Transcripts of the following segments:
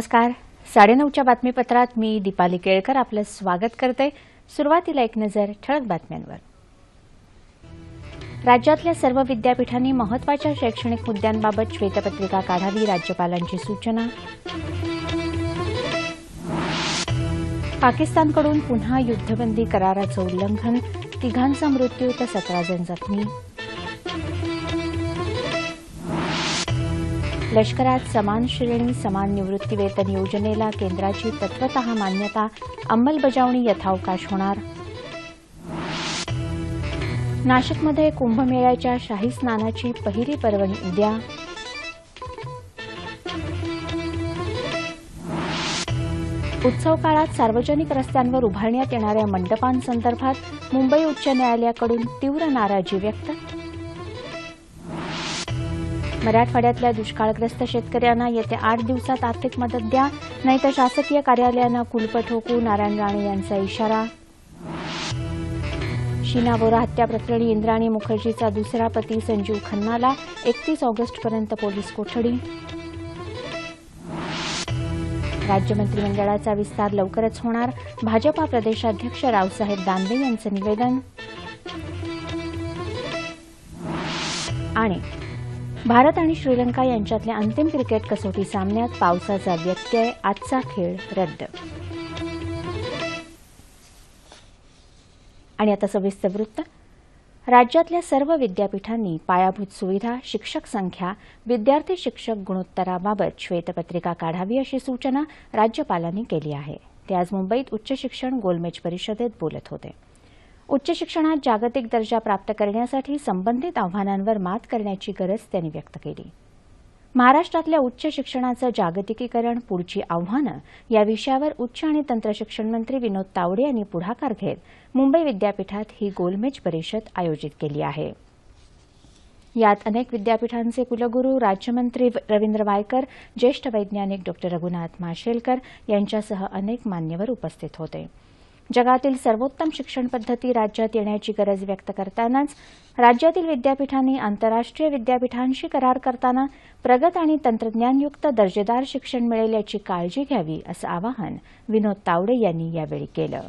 नमस्कार. साडेनऊच्या बातमीपत्रात मी दीपाली केळकर आपलं स्वागत करते. सुरुवातीला एक नजर ठळक बातम्यांवर. राज्यातल्या सर्व विद्यापीठांनी महत्त्वाच्या शैक्षणिक मुद्द्यांबाबत श्वेतपत्रिका काढावी राज्यपालांची सूचना. पाकिस्तानकडून पुन्हा युद्धबंदी कराराचं उल्लंघन तिघांचा मृत्यू तर सतरा जण जखमी. लष्करात समान श्रेणी समान निवृत्तीवेतन योजनेला केंद्राची तत्वत मान्यता अंमलबजावणी यथावकाश होणार. नाशिकमध्ये कुंभमेळ्याच्या शाही स्नानाची पहिली पर्वणी उद्या. उत्सव काळात सार्वजनिक रस्त्यांवर उभारण्यात येणाऱ्या मंडपांसंदर्भात मुंबई उच्च न्यायालयाकडून तीव्र नाराजी व्यक्त. मराठवाड्यातल्या दुष्काळग्रस्त शेतकऱ्यांना येत्या आठ दिवसात आर्थिक मदत द्या नाहीतर शासकीय कार्यालयांना कुलप ठोकू नारायण राणे यांचा इशारा. शीना बोरा हत्याप्रकरणी इंद्राणी मुखर्जीचा दुसरा पती संजीव खन्नाला एकतीस ऑगस्टपर्यंत पोलीस कोठडी. राज्य मंत्रिमंडळाचा विस्तार लवकरच होणार. भाजपा प्रदेशाध्यक्ष रावसाहेब दानवे यांचं निवेदन. आणि भारत आणि श्रीलंका यांच्यातल्या अंतिम क्रिकेट कसोटी सामन्यात पावसाचा व्यत्यय आजचा खेळ रद्द. आणि आता सविस्तर वृत्त. राज्यातल्या सर्व विद्यापीठांनी पायाभूत सुविधा शिक्षक संख्या विद्यार्थी शिक्षक गुणोत्तराबाबत श्वेतपत्रिका काढावी अशी सूचना राज्यपालांनी केली आहे. ते आज मुंबईत उच्च शिक्षण गोलमेज परिषदेत बोलत होते. उच्च शिक्षणात जागतिक दर्जा प्राप्त करण्यासाठी संबंधित आव्हानांवर मात करण्याची गरज त्यांनी व्यक्त केली. महाराष्ट्रातल्या उच्च शिक्षणाचं जागतिकीकरण पुढची आव्हानं या विषयावर उच्च आणि तंत्रशिक्षण मंत्री विनोद तावडे यांनी पुढाकार घेत मुंबई विद्यापीठात ही गोलमेज परिषद आयोजित केली आहे. यात अनेक विद्यापीठांचे कुलगुरू राज्यमंत्री रवींद्र वायकर ज्येष्ठ वैज्ञानिक डॉ रघुनाथ माशेलकर यांच्यासह अनेक मान्यवर उपस्थित होते. जगातील सर्वोत्तम शिक्षण पद्धती राज्यात येण्याची गरज व्यक्त करतानाच राज्यातील विद्यापीठांनी आंतरराष्ट्रीय विद्यापीठांशी करार करताना प्रगत आणि तंत्रज्ञानयुक्त दर्जेदार शिक्षण मिळेल याची काळजी घ्यावी असं आवाहन विनोद तावडे यांनी यावेळी केलं.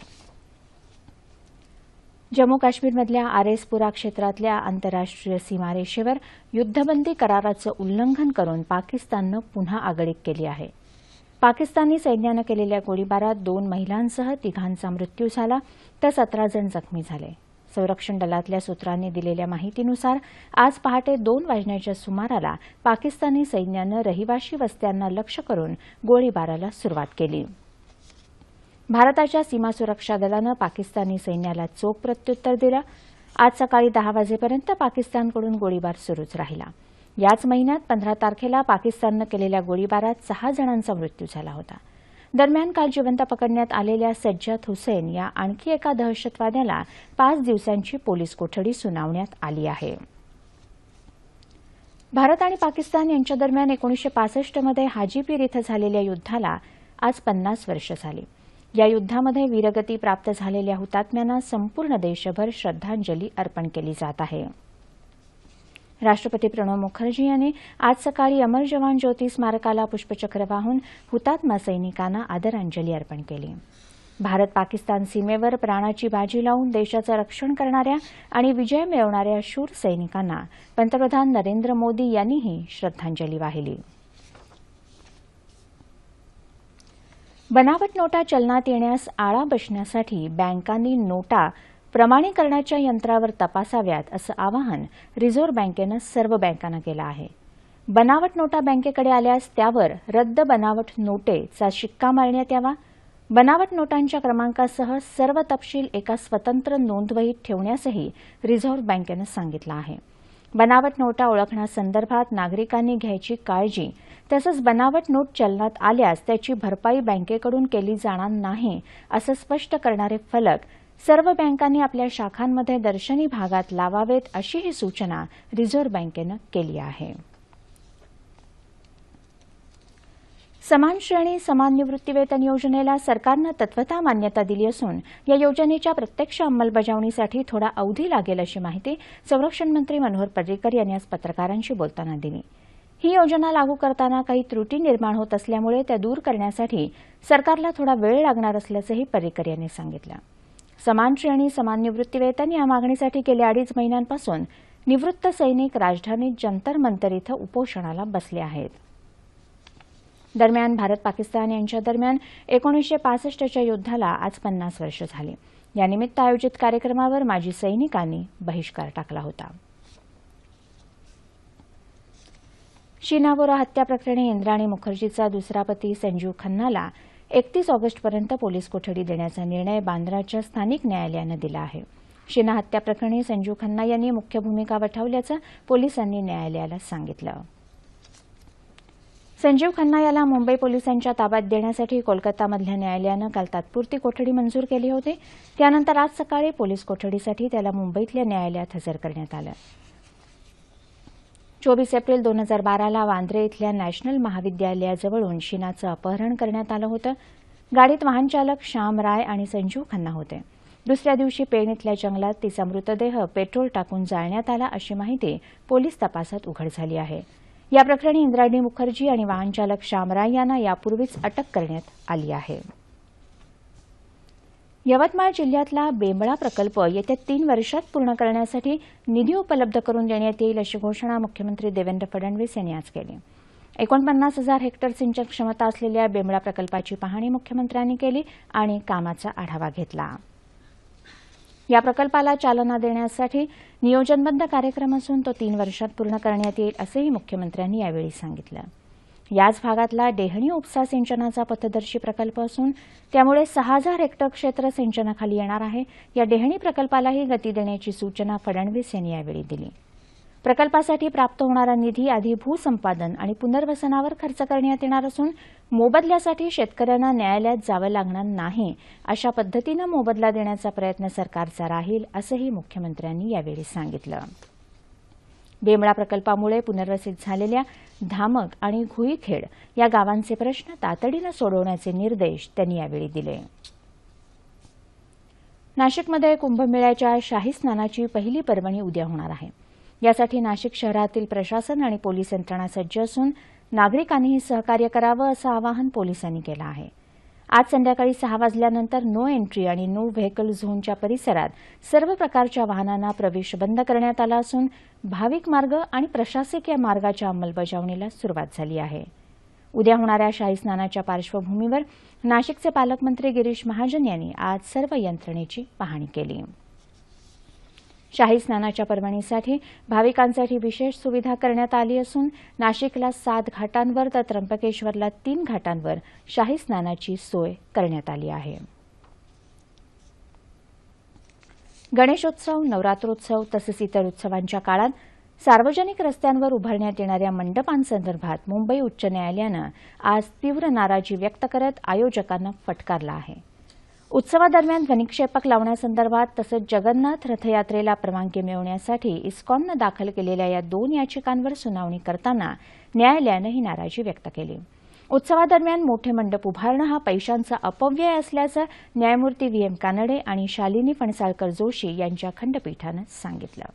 जम्मू काश्मीरमधल्या आरेसपुरा क्षेत्रातल्या आंतरराष्ट्रीय सीमारेषेवर युद्धबंदी कराराचं उल्लंघन करून पाकिस्ताननं पुन्हा आगळीक केली आहे. पाकिस्तानी सैन्यानं केलेल्या गोळीबारात दोन महिलांसह तिघांचा मृत्यू झाला तर सतरा जण जखमी झाले. संरक्षण दलातल्या सूत्रांनी दिलेल्या माहितीनुसार आज पहाटे दोन वाजण्याच्या सुमाराला पाकिस्तानी सैन्यानं रहिवाशी वस्त्यांना लक्ष्य करून गोळीबाराला सुरुवात केली. भारताच्या सीमा सुरक्षा दलानं पाकिस्तानी सैन्याला चोख प्रत्युत्तर दिलं. आज सकाळी दहा वाजेपर्यंत पाकिस्तानकडून गोळीबार सुरूच राहिला. याच महिन्यात पंधरा तारखेला पाकिस्ताननं केलेल्या गोळीबारात सहा जणांचा मृत्यू झाला होता. दरम्यान काल जिवंत पकडण्यात आलेल्या सज्जाद हुसेन या आणखी एका दहशतवाद्याला पाच दिवसांची पोलीस कोठडी सुनावण्यात आली आहे. भारत आणि पाकिस्तान यांच्या दरम्यान एकोणीशे पासष्टमध्ये हाजीपीर इथं झालेल्या युद्धाला आज पन्नास वर्ष झाली. या युद्धामध्ये वीरगती प्राप्त झालेल्या हुतात्म्यांना संपूर्ण देशभर श्रद्धांजली अर्पण केली जात आहे. राष्ट्रपती प्रणव मुखर्जी यांनी आज सकाळी अमर जवान ज्योती स्मारकाला पुष्पचक्र वाहून हुतात्मा सैनिकांना आदरांजली अर्पण केली. भारत पाकिस्तान सीमेवर प्राणाची बाजी लावून देशाचं रक्षण करणाऱ्या आणि विजय मिळवणाऱ्या शूर सैनिकांना पंतप्रधान नरेंद्र मोदी यांनीही श्रद्धांजली वाहिली. बनावट नोटा चलनात येण्यास आळा बसण्यासाठी बँकांनी नोटा प्रमाणीकरणाच्या यंत्रावर तपासाव्यात असं आवाहन रिझर्व्ह बँकेनं सर्व बँकांना केलं आहे. बनावट नोटा बँकेकडे आल्यास त्यावर रद्द बनावट नोटेचा शिक्का मारण्यात यावा. बनावट नोटांच्या क्रमांकासह सर्व तपशील एका स्वतंत्र नोंदवहीत ठेवण्यासही रिझर्व्ह बँकेनं सांगितलं आहे. बनावट नोटा ओळखण्यासंदर्भात नागरिकांनी घ्यायची काळजी तसंच बनावट नोट चलनात आल्यास त्याची भरपाई बँकेकडून केली जाणार नाही असं स्पष्ट करणारे फलक सर्व बँकांनी आपल्या शाखांमध्ये दर्शनी भागात लावावेत अशीही सूचना रिझर्व्ह बँकेनं केली आहे. समान श्रेणी समान निवृत्तीवेतन योजनेला सरकारनं तत्वता मान्यता दिली असून या योजनेच्या प्रत्यक्ष अंमलबजावणीसाठी थोडा अवधी लागेल अशी माहिती संरक्षण मंत्री मनोहर पर्रिकर यांनी आज पत्रकारांशी बोलताना दिली. ही योजना लागू करताना काही त्रुटी निर्माण होत असल्यामुळे त्या दूर करण्यासाठी सरकारला थोडा वेळ लागणार असल्याचंही पर्रिकर यांनी सांगितलं. समान श्रेणी समान निवृत्तीवेतन या मागणीसाठी गेल्या अडीच महिन्यांपासून निवृत्त सैनिक राजधानीत जंतर मंतर इथं उपोषणाला बसले आहेत. दरम्यान भारत पाकिस्तान यांच्या दरम्यान एकोणीसशे पासष्टच्या युद्धाला आज पन्नास वर्ष झाली. यानिमित्त आयोजित कार्यक्रमावर माजी सैनिकांनी बहिष्कार टाकला होता. शीना बोरा हत्या प्रकरणी इंद्राणी मुखर्जीचा दुसरा पती संजीव खन्नाला एकतीस ऑगस्टपर्यंत पोलीस कोठडी देण्याचा निर्णय बांद्राच्या स्थानिक न्यायालयानं दिला आहे. शिना हत्या प्रकरणी संजीव खन्ना यांनी मुख्य भूमिका वठवल्याचं पोलिसांनी न्यायालयाला सांगितलं. संजीव खन्ना याला मुंबई पोलिसांच्या ताब्यात देण्यासाठी कोलकातामधल्या न्यायालयानं काल तात्पुरती कोठडी मंजूर केली होती. त्यानंतर आज सकाळी पोलीस कोठडीसाठी त्याला मुंबईतल्या न्यायालयात हजर करण्यात आलं. चोवीस एप्रिल दोन हजार बाराला वांद्रे इथल्या नॅशनल महाविद्यालयाजवळून शिनाचं अपहरण करण्यात आलं होतं. गाडीत वाहनचालक श्याम राय आणि संजीव खन्ना होते. दुसऱ्या दिवशी पेण इथल्या जंगलात तिचा मृतदेह पेट्रोल टाकून जाळण्यात आला अशी माहिती पोलीस तपासात उघड झाली आहे. या प्रकरणी इंद्रायणी मुखर्जी आणि वाहनचालक श्यामराय यांना यापूर्वीच अटक करण्यात आली आहे. यवतमाळ जिल्ह्यातला बेंबळा प्रकल्प येत्या तीन वर्षात पूर्ण करण्यासाठी निधी उपलब्ध करून देण्यात येईल अशी घोषणा मुख्यमंत्री देवेंद्र फडणवीस यांनी आज केली. एकोणपन्नास हजार हेक्टर सिंचन क्षमता असलेल्या बेंबळा प्रकल्पाची पाहणी मुख्यमंत्र्यांनी केली आणि कामाचा आढावा घेतला. या प्रकल्पाला चालना देण्यासाठी नियोजनबद्ध कार्यक्रम असून तो तीन वर्षात पूर्ण करण्यात येईल असंही मुख्यमंत्र्यांनी यावेळी सांगितलं. याच भागातला डेहणी उपसा सिंचनाचा पथदर्शी प्रकल्प असून त्यामुळे सहा हजार हेक्टर क्षेत्र सिंचनाखाली येणार आहे. या डेहणी प्रकल्पालाही गती देण्याची सूचना फडणवीस यांनी यावेळी दिली. प्रकल्पासाठी प्राप्त होणारा निधी आधी भूसंपादन आणि पुनर्वसनावर खर्च करण्यात येणार असून मोबदल्यासाठी शेतकऱ्यांना न्यायालयात जावं लागणार नाही अशा पद्धतीनं मोबदला देण्याचा प्रयत्न सरकारचा राहील असंही मुख्यमंत्र्यांनी यावेळी सांगितलं. बेमळा प्रकल्पामुळे पुनर्वसित झालेल्या धामक आणि घुईखेड या गावांचे प्रश्न तातडीनं सोडवण्याचे निर्देश त्यांनी यावेळी दिले. नाशिकमध्ये कुंभमेळ्याच्या शाही स्नानाची पहिली पर्वणी उद्या होणार आहे. यासाठी नाशिक शहरातील प्रशासन आणि पोलीस यंत्रणा सज्ज असून नागरिकांनीही सहकार्य करावं असं आवाहन पोलिसांनी केलं आहे. आज संध्याकाळी सहा वाजल्यानंतर नो एंट्री आणि नो व्हेकल झोनच्या परिसरात सर्व प्रकारच्या वाहनांना प्रवेश बंद करण्यात आला असून भाविक मार्ग आणि प्रशासकीय मार्गाच्या अंमलबजावणीला सुरुवात झाली आहे. उद्या होणाऱ्या शाही स्नानाच्या पार्श्वभूमीवर नाशिकचे पालकमंत्री गिरीश महाजन यांनी आज सर्व यंत्रणेची पाहणी केली. शाही स्नानाच्या पर्वणीसाठी भाविकांसाठी विशेष सुविधा करण्यात आली असून नाशिकला सात घाटांवर तर त्र्यंबकेश्वरला तीन घाटांवर शाही स्नानाची सोय करण्यात आली आहे. गणेशोत्सव नवरात्रोत्सव तसंच इतर उत्सवांच्या काळात सार्वजनिक रस्त्यांवर उभारण्यात येणाऱ्या मंडपांसंदर्भात मुंबई उच्च न्यायालयानं आज तीव्र नाराजी व्यक्त करत आयोजकांना फटकारला आहे. उत्सवादरम्यान ध्वनिक्षेपक लावण्यासंदर्भात तसंच जगन्नाथ रथयात्रेला परवानगी मिळवण्यासाठी इस्कॉननं दाखल केलेल्या या दोन याचिकांवर सुनावणी करताना न्यायालयानं ही नाराजी व्यक्त केली. उत्सवादरम्यान मोठे मंडप उभारणं हा पैशांचा अपव्यय असल्याचं न्यायमूर्ती व्ही एम कानडे आणि शालिनी फणसाळकर जोशी यांच्या खंडपीठानं सांगितलं.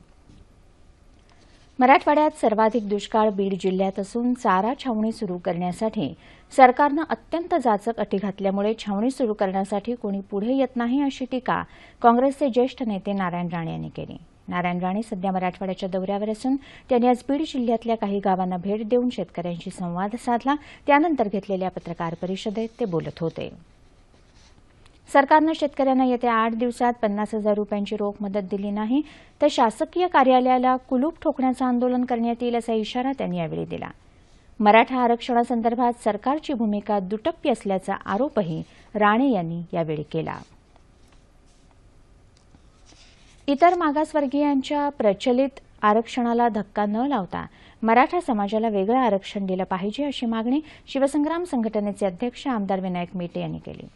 मराठवाड्यात सर्वाधिक दुष्काळ बीड जिल्ह्यात असून चारा छावणी सुरू करण्यासाठी सरकारनं अत्यंत जाचक अटी घातल्यामुळे छावणी सुरू करण्यासाठी कोणी पुढे येत नाही अशी टीका काँग्रेसचे ज्येष्ठ नेते नारायण राणे यांनी केली. नारायण राणे सध्या मराठवाड्याच्या दौऱ्यावर असून त्यांनी आज बीड जिल्ह्यातल्या काही गावांना भेट देऊन शेतकऱ्यांशी संवाद साधला. त्यानंतर घेतलेल्या पत्रकार परिषदेत ते बोलत होते. सरकारनं शेतकऱ्यांना येत्या आठ दिवसात पन्नास हजार रुपयांची रोख मदत दिली नाही तर शासकीय कार्यालयाला कुलूप ठोकण्याचं आंदोलन करण्यात येईल असा इशारा त्यांनी यावेळी दिला. मराठा आरक्षणासंदर्भात सरकारची भूमिका दुटप्पी असल्याचा आरोपही राणे यांनी यावेळी केला. इतर मागासवर्गीयांच्या प्रचलित आरक्षणाला धक्का न लावता मराठा समाजाला वेगळं आरक्षण दिलं पाहिजे अशी मागणी शिवसंग्राम संघटनेचे अध्यक्ष आमदार विनायक मेटे यांनी केली.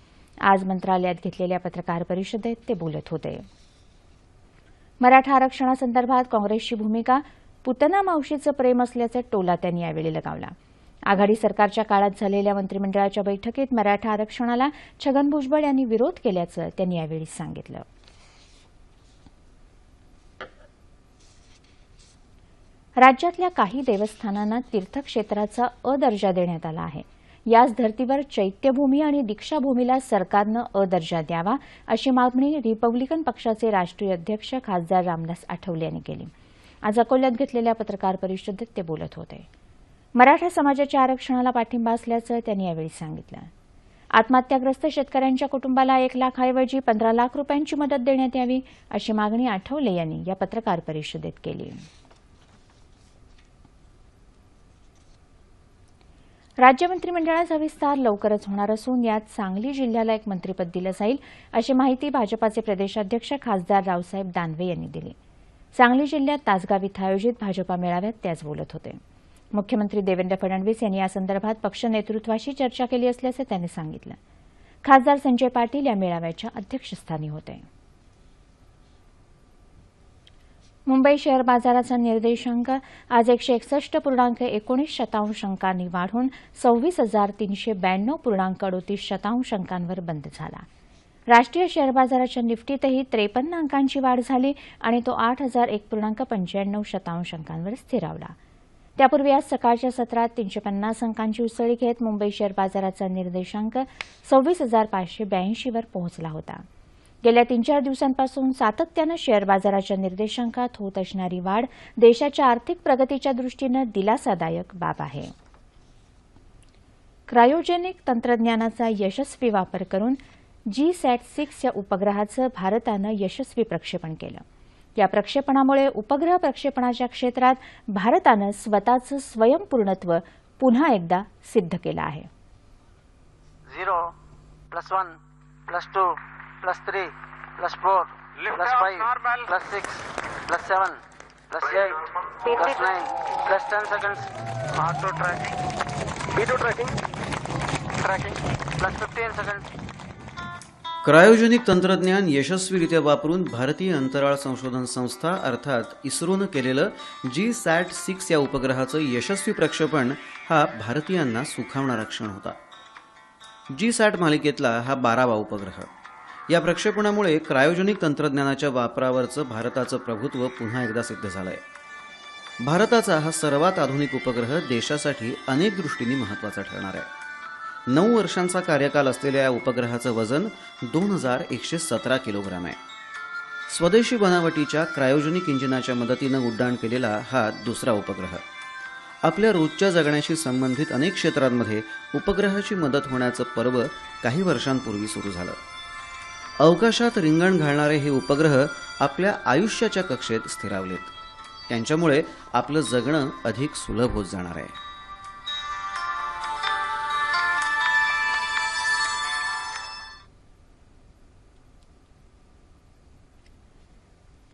आज मंत्रालयात घेतलेल्या पत्रकार परिषदेत ते बोलत होते. मराठा आरक्षणासंदर्भात काँग्रेसची भूमिका पुतना मावशीचं प्रेम असल्याचा टोला त्यांनी यावेळी लगावला. आघाडी सरकारच्या काळात झालेल्या मंत्रिमंडळाच्या बैठकीत मराठा आरक्षणाला छगन भुजबळ यांनी विरोध केल्याचं त्यांनी यावेळी सांगितलं. राज्यातल्या काही देवस्थानांना तीर्थक्षेत्राचा अ दर्जा देण्यात आला आहे. याच धर्तीवर चैत्यभूमी आणि दीक्षाभूमीला सरकारनं अ दर्जा द्यावा अशी मागणी रिपब्लिकन पक्षाचे राष्ट्रीय अध्यक्ष खासदार रामदास आठवले यांनी केली. आज अकोल्यात घेतलेल्या पत्रकार परिषदेत ते बोलत होते. मराठा समाजाच्या आरक्षणाला पाठिंबा असल्याचं त्यांनी यावेळी सांगितलं. आत्महत्याग्रस्त शेतकऱ्यांच्या कुटुंबाला एक लाखाऐवजी पंधरा लाख रुपयांची मदत देण्यात यावी अशी मागणी आठवले यांनी या पत्रकार परिषदेत केली. राज्य मंत्रिमंडळाचा विस्तार लवकरच होणार असून यात सांगली जिल्ह्याला एक मंत्रिपद दिलं जाईल अशी माहिती भाजपाचे प्रदेशाध्यक्ष खासदार रावसाहेब दानवे यांनी दिली. सांगली जिल्ह्यात तासगाव इथं आयोजित भाजपा मेळाव्यात ते आज बोलत होते. मुख्यमंत्री देवेंद्र फडणवीस यांनी यासंदर्भात पक्ष नेतृत्वाशी चर्चा केली असल्याचं त्यांनी सांगितलं. खासदार संजय पाटील या मेळाव्याच्या अध्यक्षस्थानी होते. मुंबई शेअर बाजाराचा निर्देशांक आज एकशे एकसष्ट पूर्णांक एकोणीस शतांश अंकांनी वाढून सव्वीस हजार तीनशे ब्याण्णव पूर्णांक अडोतीस शतांश अंकांवर बंद झाला. राष्ट्रीय शेअर बाजाराच्या निफ्टीतही त्रेपन्न अंकांची वाढ झाली आणि तो आठ हजार एक पूर्णांक पंच्याण्णव शतांश अंकांवर स्थिरावला. त्यापूर्वी आज सकाळच्या सत्रात तीनशे पन्नास अंकांची उसळी घेत मुंबई शेअर बाजाराचा निर्देशांक सव्वीस हजार पाचशे ब्याऐंशीवर पोहोचला होता. गेल्या तीन चार दिवसांपासून सातत्यानं शेअर बाजाराच्या निर्देशांकात होत असणारी वाढ देशाच्या आर्थिक प्रगतीच्या दृष्टीनं दिलासादायक बाब आहे. क्रायोजेनिक तंत्रज्ञानाचा यशस्वी वापर करून जी सॅट सिक्स या उपग्रहाचं भारतानं यशस्वी प्रक्षेपण केलं. या प्रक्षेपणामुळे उपग्रह प्रक्षेपणाच्या क्षेत्रात भारतानं स्वतःचं स्वयंपूर्णत्व पुन्हा एकदा सिद्ध केलं आहे. Zero plus one plus two plus 3, plus 4, plus 5, plus 6, plus 7, plus 8, plus 9, plus 10 seconds. Auto tracking. B2 tracking. Tracking. Plus 15 seconds. Cryogenic तंत्रज्ञान यशस्वीरित्या वापरून भारतीय अंतराळ संशोधन संस्था अर्थात इस्रोनं केलेलं जी सॅट सिक्स या उपग्रहाचं यशस्वी प्रक्षेपण हा भारतीयांना सुखावणारा क्षण होता जी सॅट मालिकेतला हा बारावा उपग्रह या प्रक्षेपणामुळे क्रायोजेनिक तंत्रज्ञानाच्या वापरावरचं भारताचं प्रभुत्व पुन्हा एकदा सिद्ध झालंय. भारताचा हा सर्वात आधुनिक उपग्रह देशासाठी अनेक दृष्टींनी महत्त्वाचा ठरणार आहे. नऊ वर्षांचा कार्यकाल असलेल्या या उपग्रहाचं वजन दोन हजार एकशे सतरा किलोग्राम आहे. स्वदेशी बनावटीच्या क्रायोजेनिक इंजिनाच्या मदतीनं उड्डाण केलेला हा दुसरा उपग्रह. आपल्या रोजच्या जगण्याशी संबंधित अनेक क्षेत्रांमध्ये उपग्रहाची मदत होण्याचं पर्व काही वर्षांपूर्वी सुरू झालं. अवकाशात रिंगण घालणारे हे उपग्रह आपल्या आयुष्याच्या कक्षेत स्थिरावलेत. त्यांच्यामुळे आपलं जगणं अधिक सुलभ होत जाणार आहे.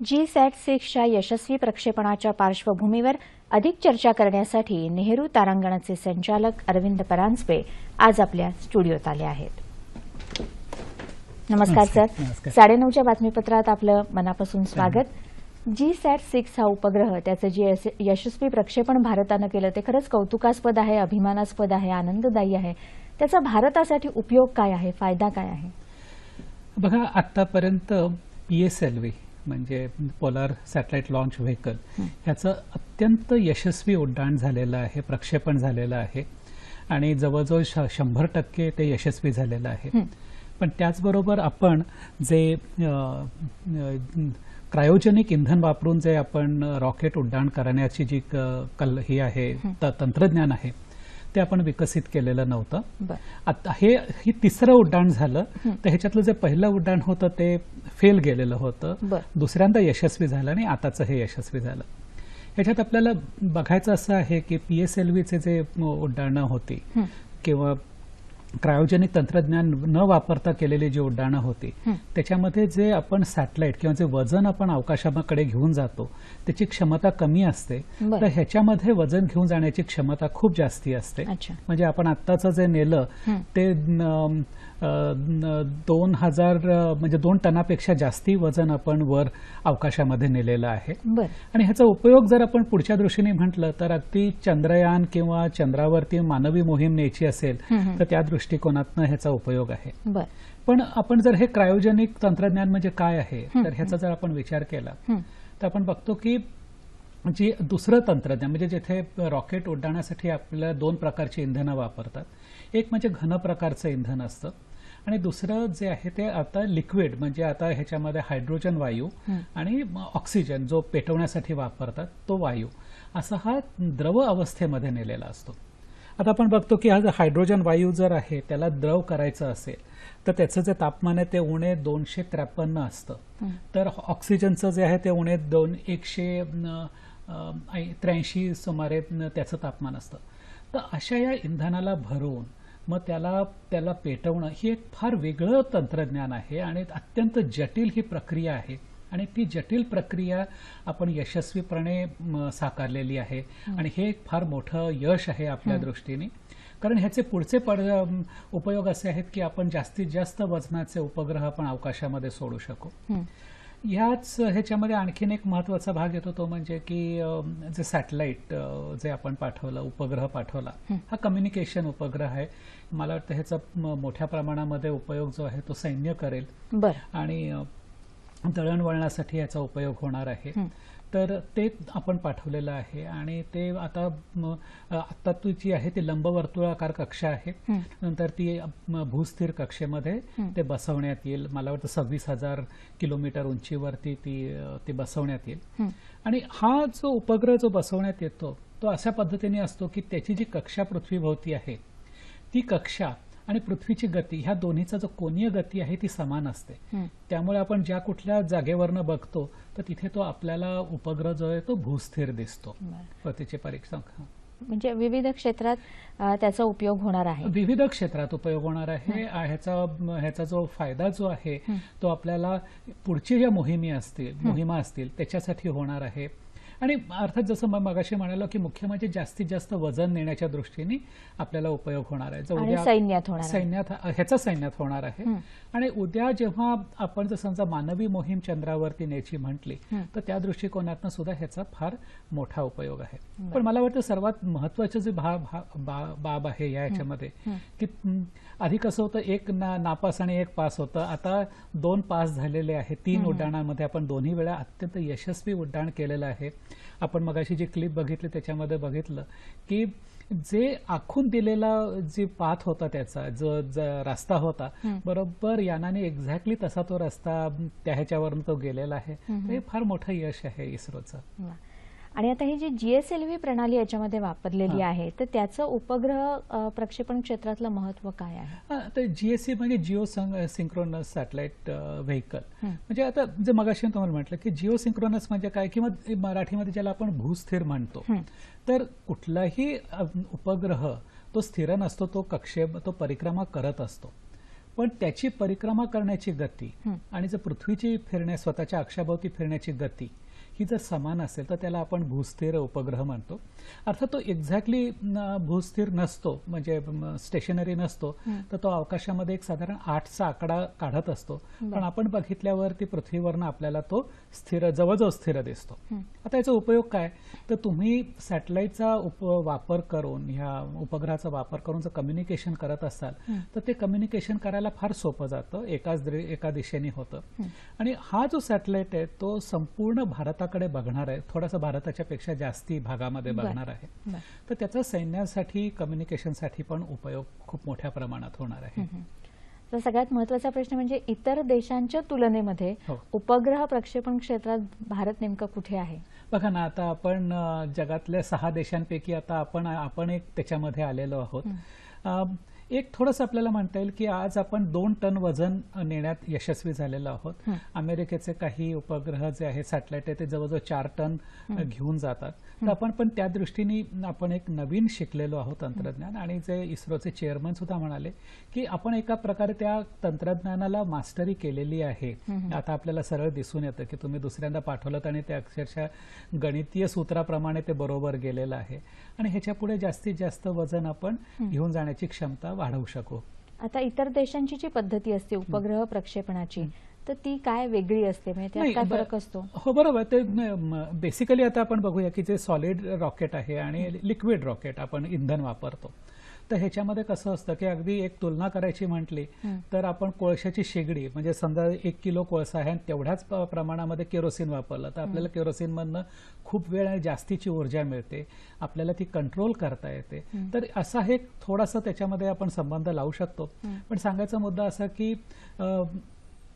जी सॅट सिक्सच्या यशस्वी प्रक्षेपणाच्या पार्श्वभूमीवर अधिक चर्चा करण्यासाठी नेहरू तारांगणाचे संचालक अरविंद परांजपे आज आपल्या स्टुडिओत आले आहेत. नमस्कार सर. साडेनऊच्या बातमीपत्रात आपलं मनापासून स्वागत. जी सॅट सिक्स हा उपग्रह त्याचं जे यश- यशस्वी प्रक्षेपण भारतानं केलं ते खरंच कौतुकास्पद आहे अभिमानास्पद आहे आनंददायी आहे. त्याचा भारतासाठी उपयोग काय आहे? फायदा काय आहे? बघा आतापर्यंत पी एस एल व्ही म्हणजे पोलार सॅटेलाइट लॉन्च व्हेकल ह्याचं अत्यंत यशस्वी उड्डाण झालेलं आहे प्रक्षेपण झालेलं आहे. आणि जवळजवळ श- शंभर टक्के ते यशस्वी झालेलं आहे. पण त्याचबरोबर आपण जे क्रायोजेनिक इंधन वापरून जे आपण रॉकेट उड्डाण करण्याची जी कल ही आहे त- तंत्रज्ञान आहे ते आपण विकसित केलेलं नव्हतं. आता हे ही तिसरं उड्डाण झालं तर ह्याच्यातलं जे पहिलं उड्डाण होतं ते फेल गेलेलं होतं. दुसऱ्यांदा यशस्वी झालं आणि आताचं हे यशस्वी झालं. ह्याच्यात आपल्याला बघायचं असं आहे की पी एस एल व्हीचे जे उड्डाणं होती किंवा क्रायोजेनिक तंत्रज्ञान न वापरता केलेली जी उड्डाणं होती त्याच्यामध्ये जे आपण सॅटेलाइट किंवा जे वजन आपण अवकाशाकडे घेऊन जातो त्याची क्षमता कमी असते. तर ह्याच्यामध्ये वजन घेऊन जाण्याची क्षमता खूप जास्ती असते. म्हणजे आपण आत्ताचं जे नेलं ते दोन हजार म्हणजे दोन टनापेक्षा जास्ती वजन आपण वर अवकाशामध्ये नेलेलं आहे. आणि ह्याचा उपयोग जर आपण पुढच्या दृष्टीने म्हटलं तर अगदी चंद्रयान किंवा चंद्रावरती मानवी मोहीम न्यायची असेल तर त्या दृष्टिकोनातनं ह्याचा उपयोग आहे. पण आपण जर हे क्रायोजेनिक तंत्रज्ञान म्हणजे काय आहे तर ह्याचा जर आपण विचार केला तर आपण बघतो की जी दुसरं तंत्रज्ञान म्हणजे जिथे रॉकेट उड्डाणासाठी आपल्याला दोन प्रकारची इंधनं वापरतात. एक म्हणजे घन प्रकारचं इंधन असतं. आणि दुसरं जे आहे ते आता लिक्विड म्हणजे आता ह्याच्यामध्ये हायड्रोजन वायू आणि ऑक्सिजन जो पेटवण्यासाठी वापरतात तो वायू. असा हा द्रव अवस्थेमध्ये नेलेला असतो. आता आपण बघतो की हा हायड्रोजन वायू जर आहे त्याला द्रव करायचं असेल तर त्याचं जे तापमान आहे ते उणे दोनशे त्रेपन्न असतं. तर ऑक्सिजनचं जे आहे ते उणे दोन एकशे त्र्याऐंशी सुमारे त्याचं तापमान असतं. तर अशा या इंधनाला भरून मग त्याला त्याला पेटवणं ही एक फार वेगळं तंत्रज्ञान आहे आणि अत्यंत जटिल ही प्रक्रिया आहे. आणि ती जटिल प्रक्रिया आपण यशस्वीपणे साकारलेली आहे. आणि हे एक फार मोठं यश आहे आपल्या दृष्टीने. कारण ह्याचे पुढचे पड उपयोग असे आहेत की आपण जास्तीत जास्त वजनाचे उपग्रह आपण अवकाशामध्ये सोडू शकू. ह्याच ह्याच्यामध्ये आणखीन एक महत्त्वाचा भाग येतो तो म्हणजे की जे सॅटेलाइट जे आपण पाठवलं उपग्रह पाठवला हा. कम्युनिकेशन उपग्रह आहे. मला वाटतं ह्याचा मोठ्या प्रमाणामध्ये उपयोग जो आहे तो सैन्य करेल. आणि दळणवळणासाठी याचा उपयोग होणार आहे. तर ते आपण पाठवलेलं आहे. आणि ते आता म, अ, आता ती जी आहे ती लंबवर्तुळाकार कक्षा आहे. नंतर ती भूस्थिर कक्षेमध्ये ते बसवण्यात येईल. मला वाटतं सव्वीस हजार किलोमीटर उंचीवरती ती ती बसवण्यात येईल. आणि हा जो उपग्रह जो बसवण्यात येतो तो अशा पद्धतीने असतो की त्याची जी कक्षा पृथ्वीभोवती आहे ती कक्षा आणि पृथ्वीची गती ह्या दोन्हीचा जो कोनीय गती आहे ती समान असते. त्यामुळे आपण ज्या कुठल्या जागेवरनं बघतो तर तिथे तो आपल्याला उपग्रह जो आहे तो भूस्थिर दिसतो. पृथ्वीचे परीक्षण म्हणजे विविध क्षेत्रात त्याचा उपयोग होणार आहे. विविध क्षेत्रात उपयोग होणार आहे. ह्याचा ह्याचा जो फायदा जो आहे तो आपल्याला पुढची ज्या मोहिमी असतील मोहिमा असतील त्याच्यासाठी होणार आहे. आणि अर्थात जसं मग मगाशी म्हणालो की मुख्य म्हणजे जास्तीत जास्त वजन नेण्याच्या दृष्टीने आपल्याला उपयोग होणार आहे. आणि उद्या सैन्यात होणार आहे. सैन्यात ह्याचा सैन्यात होणार आहे. आणि उद्या जेव्हा आपण जर समजा मानवी मोहीम चंद्रावरती न्यायची म्हटली तर त्या दृष्टिकोनातनं सुद्धा ह्याचा फार मोठा उपयोग आहे. पण मला वाटतं सर्वात महत्वाचं जे बाब आहे या ह्याच्यामध्ये की आधी कसं होतं एक ना- नापास आणि एक पास होतं. आता दोन पास झालेले आहेत. तीन उड्डाणांमध्ये आपण दोन्ही वेळा अत्यंत यशस्वी उड्डाण केलेलं आहे. आपण मगाशी जी क्लिप बघितली त्याच्यामध्ये बघितलं की जे आखून दिलेला जे पाथ होता त्याचा जो रस्ता होता बरोबर यानाने एक्झॅक्टली तसा तो रस्ता त्या ह्याच्यावरून तो गेलेला आहे. हे फार मोठं यश आहे इस्रोचं. आणि आता ही जी जीएसएलव्ही प्रणाली याच्यामध्ये वापरलेली आहे तर त्याचं उपग्रह प्रक्षेपण क्षेत्रातलं महत्त्व काय आहे? हा, तर जीएससी म्हणजे जिओ सिंक्रोनस सॅटेलाइट व्हेकल. म्हणजे आता जे मगाशी तुम्हाला म्हटलं की जिओ सिंक्रोनस म्हणजे काय? किंवा मराठीमध्ये ज्याला आपण भूस्थिर म्हणतो. तर कुठलाही उपग्रह तो स्थिर नसतो तो कक्षे तो परिक्रमा करत असतो. पण त्याची परिक्रमा करण्याची गती आणि जर पृथ्वीची फिरण्या स्वतःच्या अक्षाभोवती फिरण्याची गती ही जर समान असेल तर त्याला आपण भूस्थिर उपग्रह म्हणतो. अर्थात तो एक्झॅक्टली भूस्थिर नसतो म्हणजे स्टेशनरी नसतो तर तो अवकाशामध्ये एक साधारण आठचा आकडा काढत असतो. पण आपण बघितल्यावरती पृथ्वीवरनं आपल्याला तो स्थिर जवळजवळ स्थिर दिसतो. आता याचा उपयोग काय? तर तुम्ही सॅटेलाइटचा उप वापर करून ह्या उपग्रहाचा वापर करून जर कम्युनिकेशन करत असाल तर ते कम्युनिकेशन करायला फार सोपं जातं एकाच एका दिशेने होतं. आणि हा जो सॅटेलाइट आहे तो संपूर्ण भारताकडे बघणार आहे थोडासा भारताच्या पेक्षा जास्ती भागामध्ये बघणार आहे. बरं. तर त्याचा सैन्यासाठी कम्युनिकेशनसाठी पण उपयोग खूप मोठ्या प्रमाणात होणार आहे. तर सगळ्यात महत्त्वाचा प्रश्न म्हणजे इतर देशांच्या तुलनेमध्ये हो. उपग्रह प्रक्षेपण क्षेत्रात भारत नेमकं कुठे आहे? बघा ना आता आपण जगातल्या सहा देशांपैकी आता आपण आपण एक त्याच्यामध्ये आलेलो आहोत. एक थोडंसं आपल्याला म्हणता येईल की आज आपण दोन टन वजन नेण्यात यशस्वी झालेलो आहोत. अमेरिकेचे काही उपग्रह जे आहेत सॅटेलाइट आहे ते जवळजवळ चार टन घेऊन जातात. तर आपण पण त्या दृष्टीने आपण एक नवीन शिकलेलो आहोत तंत्रज्ञान आणि जे इस्रोचे चेअरमन सुद्धा म्हणाले की आपण एका प्रकारे त्या तंत्रज्ञानाला मास्टरी केलेली आहे. आता आपल्याला सरळ दिसून येतं की तुम्ही दुसऱ्यांदा पाठवलं आणि ते अक्षरशः गणितीय सूत्राप्रमाणे ते बरोबर गेलेलं आहे. आणि ह्याच्या पुढे जास्तीत जास्त वजन आपण घेऊन जाण्याची क्षमता वाढवू शकू. आता इतर देशांची जी पद्धती असते उपग्रह प्रक्षेपणाची तर ती काय वेगळी असते? म्हणजे काय फरक असतो? हो बरोबर. ते बेसिकली आता आपण बघूया की जे सॉलिड रॉकेट आहे आणि लिक्विड रॉकेट आपण इंधन वापरतो. तर ह्याच्यामध्ये कसं असतं की अगदी एक तुलना करायची म्हटली तर आपण कोळशाची शेगडी म्हणजे समजा एक किलो कोळसा आहे आणि तेवढ्याच प्रमाणामध्ये केरोसिन वापरलं तर आपल्याला केरोसिनमधनं खूप वेळ आणि जास्तीची ऊर्जा मिळते. आपल्याला ती कंट्रोल करता येते. तर असा हे थोडासा त्याच्यामध्ये आपण संबंध लावू शकतो. पण सांगायचा मुद्दा असा की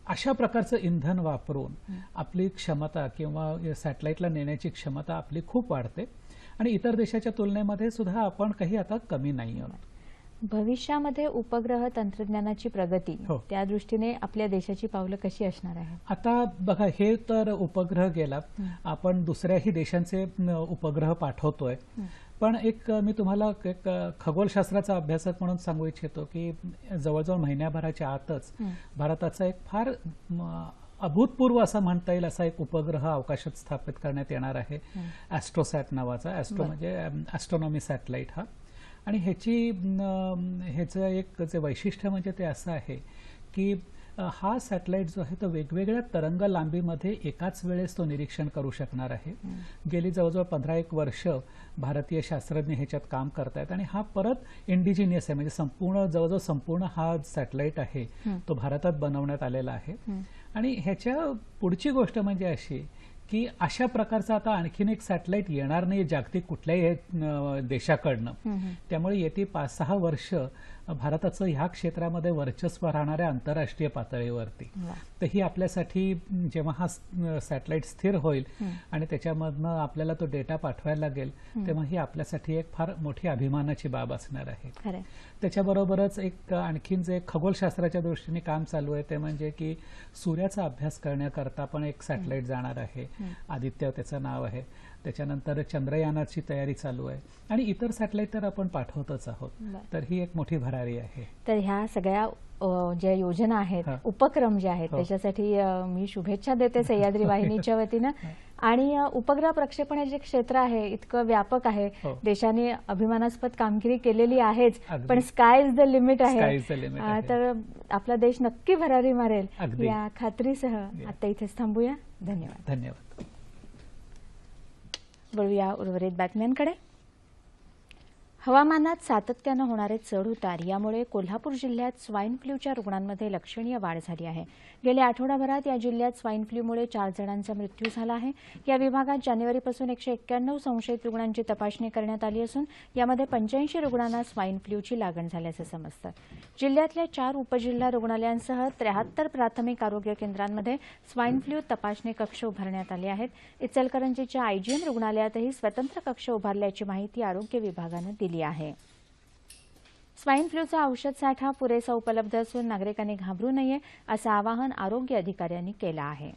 अशा प्रकारचं इंधन वापरून आपली क्षमता किंवा सॅटेलाईटला नेण्याची क्षमता आपली खूप वाढते. आणि इतर देशाच्या तुलनेमध्ये सुद्धा आपण काही आता कमी नाही आहोत. भविष्यामध्ये उपग्रह तंत्रज्ञानाची प्रगती हो. त्या दृष्टीने आपल्या देशाची पावलं कशी असणार आहे? आता बघा हे तर उपग्रह गेला आपण दुसऱ्याही देशांचे उपग्रह पाठवतोय. पण एक मी तुम्हाला एक खगोलशास्त्राचा अभ्यासक म्हणून सांगू इच्छितो की जवळजवळ महिन्याभराच्या आतच भारताचा एक फार अभूतपूर्व असं म्हणता येईल असा एक उपग्रह अवकाशात स्थापित करण्यात येणार आहे. ॲस्ट्रोसॅट नावाचा. ॲस्ट्रो म्हणजे ॲस्ट्रॉनॉमी सॅटेलाइट हा. आणि ह्याची ह्याचं एक जे वैशिष्ट्य म्हणजे ते असं आहे की हा सॅटेलाइट जो आहे तो वेगवेगळ्या तरंग लांबीमध्ये एकाच वेळेस तो निरीक्षण करू शकणार आहे. गेली जवळजवळ पंधरा एक वर्ष भारतीय शास्त्रज्ञ ह्याच्यात काम करतायत आणि हा परत इंडिजिनियस आहे. म्हणजे संपूर्ण जवळजवळ संपूर्ण हा सॅटेलाइट आहे तो भारतात बनवण्यात आलेला आहे. आणि ह्याच्या पुढची गोष्ट म्हणजे अशी की अशा प्रकारचा आता आणखीन एक सॅटेलाइट येणार नाही जागतिक कुठल्याही देशाकडनं. त्यामुळे येती पाच सहा वर्ष भारताचं ह्या क्षेत्रामध्ये वर्चस्व राहणाऱ्या आंतरराष्ट्रीय पातळीवरती. तर ही आपल्यासाठी जेव्हा हा सॅटेलाइट स्थिर होईल आणि त्याच्यामधनं आपल्याला तो डेटा पाठवायला लागेल तेव्हा ही आपल्यासाठी एक फार मोठी अभिमानाची बाब असणार आहे. त्याच्याबरोबरच एक आणखीन जे खगोलशास्त्राच्या दृष्टीने काम चालू आहे ते म्हणजे की सूर्याचा अभ्यास करण्याकरता पण एक सॅटेलाइट जाणार आहे. आदित्य त्याचं नाव आहे. त्याच्यानंतर चंद्रयानाची तयारी चालू आहे आणि इतर सॅटेलाइट तर आपण पाठवतच आहोत. तर ही एक मोठी भरारी आहे तर ह्या सगळ्या ज्या योजना आहेत हा. उपक्रम जे आहेत हो. त्याच्यासाठी मी शुभेच्छा देते सह्याद्री वाहिनीच्या वतीनं आणि उपग्रह प्रक्षेपण हे जे क्षेत्र आहे इतकं व्यापक आहे हो. देशाने अभिमानास्पद कामगिरी केलेली आहेच. पण स्काय इज द लिमिट आहे. तर आपला देश नक्की भरारी मारेल. या खात्रीसह आता इथेच थांबूया धन्यवाद धन्यवाद वळूया उर्वरित बातम्यांकडे. हवामानात सातत्यानं होणारे चढ उतार यामुळे कोल्हापूर जिल्ह्यात स्वाईन फ्ल्यूच्या रुग्णांमध्ये लक्षणीय वाढ झाली आहे. गेल्या आठवडाभरात या जिल्ह्यात स्वाईन फ्ल्यूमुळे चार जणांचा मृत्यू झाला आहे. या विभागात जानेवारीपासून एकशे एक्क्याण्णव संशयित रुग्णांची तपासणी करण्यात आली असून यामध्ये पंच्याऐंशी रुग्णांना स्वाईन फ्ल्यूची लागण झाल्याचं समजतं. जिल्ह्यातल्या चार उपजिल्हा रुग्णालयांसह त्र्याहत्तर प्राथमिक आरोग्य केंद्रांमध्ये स्वाईन फ्ल्यू तपासणी कक्ष उभारण्यात आले आहेत. इचलकरंजीच्या आयजीएम रुग्णालयातही स्वतंत्र कक्ष उभारल्याची माहिती आरोग्य विभागानं दिली आहे. स्वाईन फ्लूचा औषध साठा पुरेसा उपलब्ध असून नागरिकांनी घाबरू नये असं आवाहन आरोग्य अधिकाऱ्यांनी केलं आहे.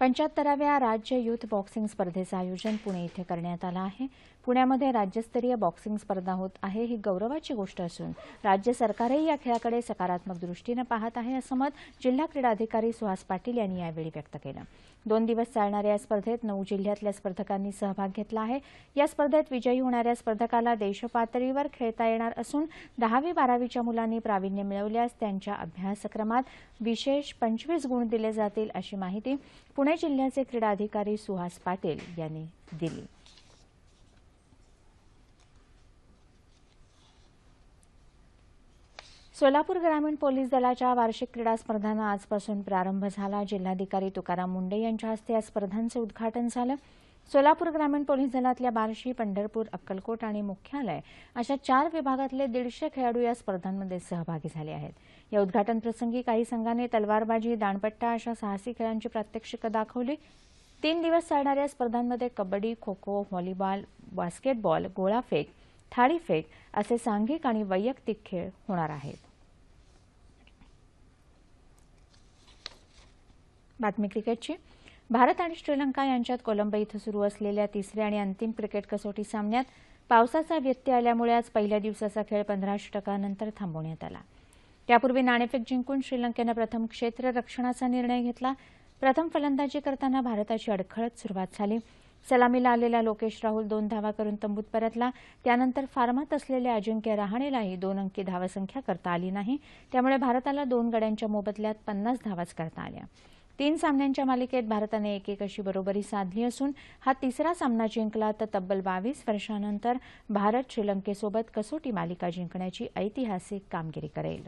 पंच्याहत्तराव्या राज्य युथ बॉक्सिंग स्पर्धेचं आयोजन पुणे इथे करण्यात आलं आहे. पुण्यामध्ये राज्यस्तरीय बॉक्सिंग स्पर्धा होत आहे ही गौरवाची गोष्ट असून राज्य सरकारही या खेळाकडे सकारात्मक दृष्टीनं पाहत आहे असं मत जिल्हा क्रीडा अधिकारी सुहास पाटील यांनी यावेळी व्यक्त केलं. दोन दिवस चालणाऱ्या या स्पर्धेत नऊ जिल्ह्यातल्या स्पर्धकांनी सहभाग घेतला आहे. या स्पर्धेत विजयी होणाऱ्या स्पर्धकाला देशपातळीवर खेळता येणार असून दहावी बारावीच्या मुलांनी प्रावीण्य मिळवल्यास त्यांच्या अभ्यासक्रमात विशेष पंचवीस गुण दिले जातील अशी माहिती पुणे जिल्ह्याचे क्रीडा अधिकारी सुहास पाटील यांनी दिली. सोलापूर ग्रामीण पोलीस दलाच्या वार्षिक क्रीडा स्पर्धांना आजपासून प्रारंभ झाला. जिल्हाधिकारी तुकाराम मुंडे यांच्या हस्ते या स्पर्धांचं उद्घाटन झालं. सोलापूर ग्रामीण पोलीस दलातल्या बार्शी पंढरपूर अक्कलकोट आणि मुख्यालय अशा चार विभागातले दीडशे खेळाडू या स्पर्धांमध्ये सहभागी झाले आहेत. या उद्घाटन प्रसंगी काही संघांनी तलवारबाजी दाणपट्टा अशा साहसी खेळांची प्रात्यक्षिकं दाखवली. तीन दिवस चालणाऱ्या स्पर्धांमध्ये कबड्डी खो खो व्हॉलीबॉल बास्केटबॉल गोळाफेक थाळीफेक असे सांघिक आणि वैयक्तिक खेळ होणार आहेत. बातमी क्रिकेटची. भारत आणि श्रीलंका यांच्यात कोलंबो इथं सुरू असलेल्या तिसऱ्या आणि अंतिम क्रिकेट कसोटी सामन्यात पावसाचा व्यत्यय आल्यामुळे आज पहिल्या दिवसाचा खेळ पंधरा षटकानंतर थांबवण्यात आला. त्यापूर्वी नाणेफेक जिंकून श्रीलंकेनं प्रथम क्षेत्ररक्षणाचा निर्णय घेतला. प्रथम फलंदाजी करताना भारताची अडखळत सुरुवात झाली. सलामीला आलेला लोकेश राहुल दोन धावा करून तंबूत परतला. त्यानंतर फार्मात असलेल्या अजिंक्य रहाणेलाही दोन अंकी धावसंख्या करता आली नाही. त्यामुळे भारताला दोन गड्यांच्या मोबदल्यात पन्नास धावाच करता आल्या. तीन सामन्यांच्या मालिकेत भारताने एक एक अशी बरोबरी साधली असून हा तिसरा सामना जिंकला तर तब्बल बावीस वर्षानंतर भारत श्रीलंकेसोबत कसोटी मालिका जिंकण्याची ऐतिहासिक कामगिरी करेल.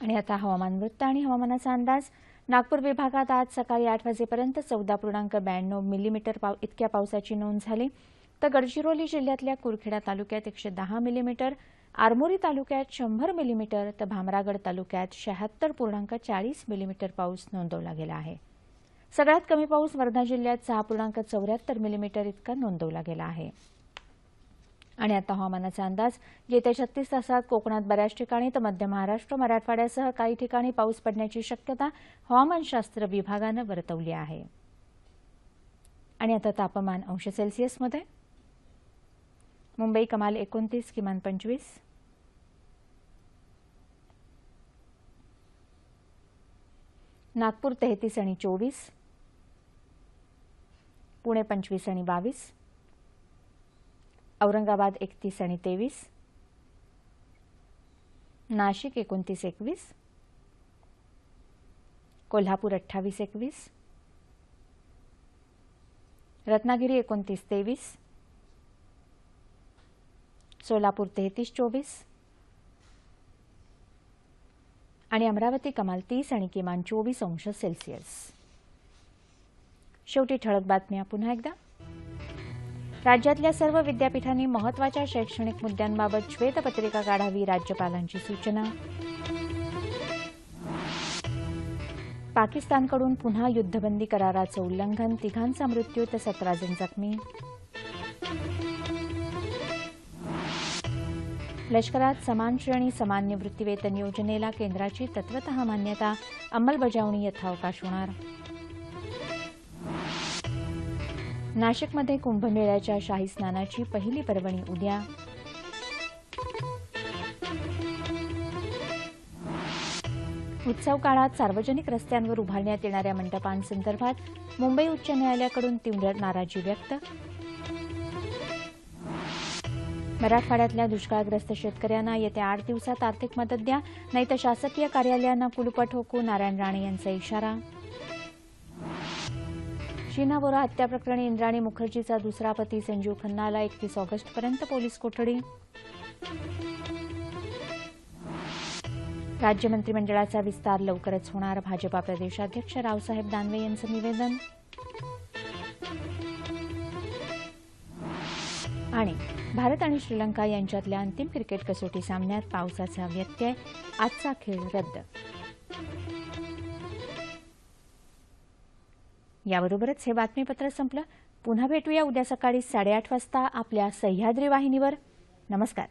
आणि आता हवामान वृत्त आणि हवामानाचा अंदाज. नागपूर विभागात आज सकाळी आठ वाजेपर्यंत चौदा पूर्णांक ब्याण्णव मिलीमीटर पाव इतक्या पावसाची नोंद झाली. तर गडचिरोली जिल्ह्यातल्या कुरखेडा तालुक्यात एकशे दहा मिलीमीटर आरमोरी तालुक्यात शंभर मिलीमीटर तर भामरागड तालुक्यात शहात्तर पूर्णांक चाळीस मिलीमीटर पाऊस नोंदवला गेला आहे. सगळ्यात कमी पाऊस वर्धा जिल्ह्यात सहा पूर्णांक चौऱ्याहत्तर मिलीमीटर इतका नोंदवला गेला आहे. आणि आता हवामानाचा अंदाज येत्या छत्तीस तासात कोकणात बऱ्याच ठिकाणी तर मध्य महाराष्ट्र मराठवाड्यासह काही ठिकाणी पाऊस पडण्याची शक्यता हवामानशास्त्र विभागानं वर्तवली आहे. आणि आता तापमान अंश सेल्सिअसमध्ये मुंबई कमाल एकोणतीस किमान पंचवीस. नागपूर तेहतीस आणि चोवीस. पुणे पंचवीस आणि बावीस. औरंगाबाद एकतीस आणि तेवीस. नाशिक एकोणतीस एकवीस. कोल्हापूर अठ्ठावीस एकवीस. रत्नागिरी एकोणतीस तेवीस. सोलापूर तेहतीस चोवीस. आणि अमरावती कमाल तीस आणि किमान चोवीस अंश सेल्सिअस. शेवटी ठळक बातम्या पुन्हा एकदा. राज्यातल्या सर्व विद्यापीठांनी महत्त्वाच्या शैक्षणिक मुद्द्यांबाबत श्वेतपत्रिका काढावी राज्यपालांची सूचना. पाकिस्तानकडून पुन्हा युद्धबंदी कराराचं उल्लंघन तिघांचा मृत्यू तर सतरा जण जखमी. लष्करात समान श्रेणी समान निवृत्तीवेतन योजनेला केंद्राची तत्वत मान्यता. अंमलबजावणी यथावकाश होणार. नाशिकमध्ये कुंभमेळ्याच्या शाही स्नानाची पहिली पर्वणी उद्या. उत्सव काळात सार्वजनिक रस्त्यांवर उभारण्यात येणाऱ्या मंडपांसंदर्भात मुंबई उच्च न्यायालयाकडून तीव्र नाराजी व्यक्त. मराठवाड्यातल्या दुष्काळग्रस्त शेतकऱ्यांना येत्या आठ दिवसात आर्थिक मदत द्या नाहीतर शासकीय कार्यालयांना कुलूप ठोकू नारायण राणे यांचा इशारा. शीना बोरा हत्याप्रकरणी इंद्राणी मुखर्जीचा दुसरा पती संजीव खन्नाला एकतीस ऑगस्टपर्यंत पोलीस कोठडी. राज्य मंत्रिमंडळाचा विस्तार लवकरच होणार भाजपा प्रदेशाध्यक्ष रावसाहेब दानवे यांचं निवेदन. आणि भारत आणि श्रीलंका यांच्यातल्या अंतिम क्रिकेट कसोटी सामन्यात पावसाचा व्यत्यय आजचा खेळ रद्द. याबरोबरच हे बातमीपत्र संपलं. पुन्हा भेटूया उद्या सकाळी साडेआठ वाजता आपल्या सह्याद्री वाहिनीवर. नमस्कार.